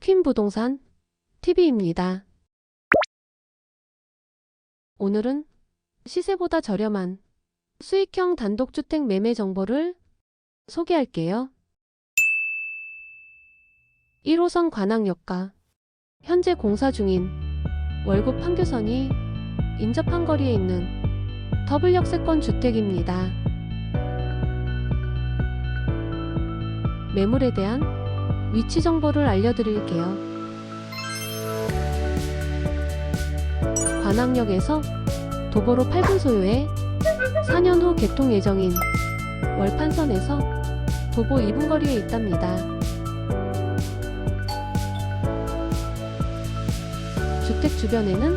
퀸 부동산 TV입니다. 오늘은 시세보다 저렴한 수익형 단독주택 매매 정보를 소개할게요. 1호선 관악역과 현재 공사 중인 월급 판교선이 인접한 거리에 있는 더블 역세권 주택입니다. 매물에 대한 위치 정보를 알려드릴게요. 관악역에서 도보로 8분 소요에 4년 후 개통 예정인 월판선에서 도보 2분 거리에 있답니다. 주택 주변에는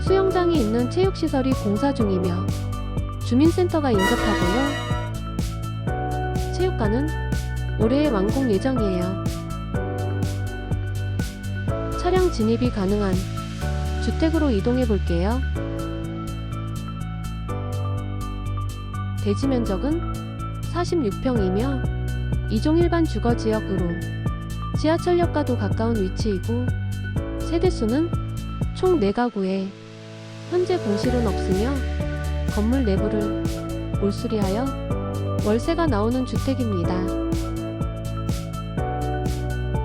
수영장이 있는 체육시설이 공사 중이며 주민센터가 인접하고요. 체육관은 올해 완공 예정이에요. 차량 진입이 가능한 주택으로 이동해 볼게요. 대지 면적은 46평이며 이종 일반 주거 지역으로 지하철역과도 가까운 위치이고 세대수는 총 4가구에 현재 공실은 없으며 건물 내부를 몰수리하여 월세가 나오는 주택입니다.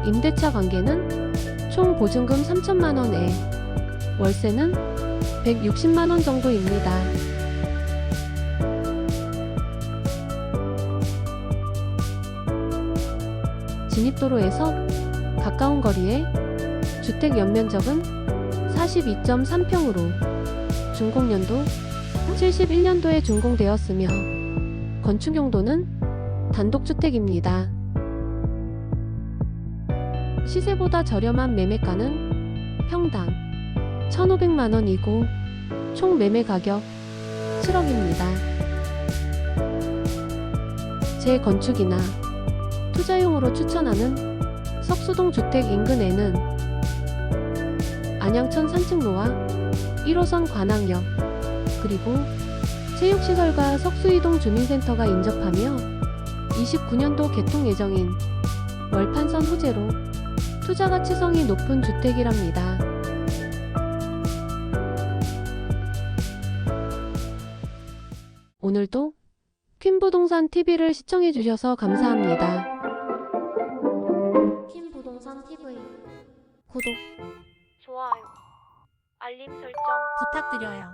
임대차 관계는 총 보증금 3천만 원에 월세는 160만 원 정도입니다. 진입도로에서 가까운 거리에 주택 연면적은 42.3평으로 준공연도 71년도에 준공되었으며 건축 용도는 단독주택입니다. 시세보다 저렴한 매매가는 평당 1,500만 원이고 총 매매 가격 7억입니다. 재건축이나 투자용으로 추천하는 석수동 주택 인근에는 안양천 산책로와 1호선 관악역 그리고 체육시설과 석수이동 주민센터가 인접하며 29년도 개통 예정인 월판선 호재로 투자 가치성이 높은 주택이랍니다. 오늘도 퀸부동산 TV를 시청해 주셔서 감사합니다. 퀸부동산 TV 구독, 좋아요, 알림 설정 부탁드려요.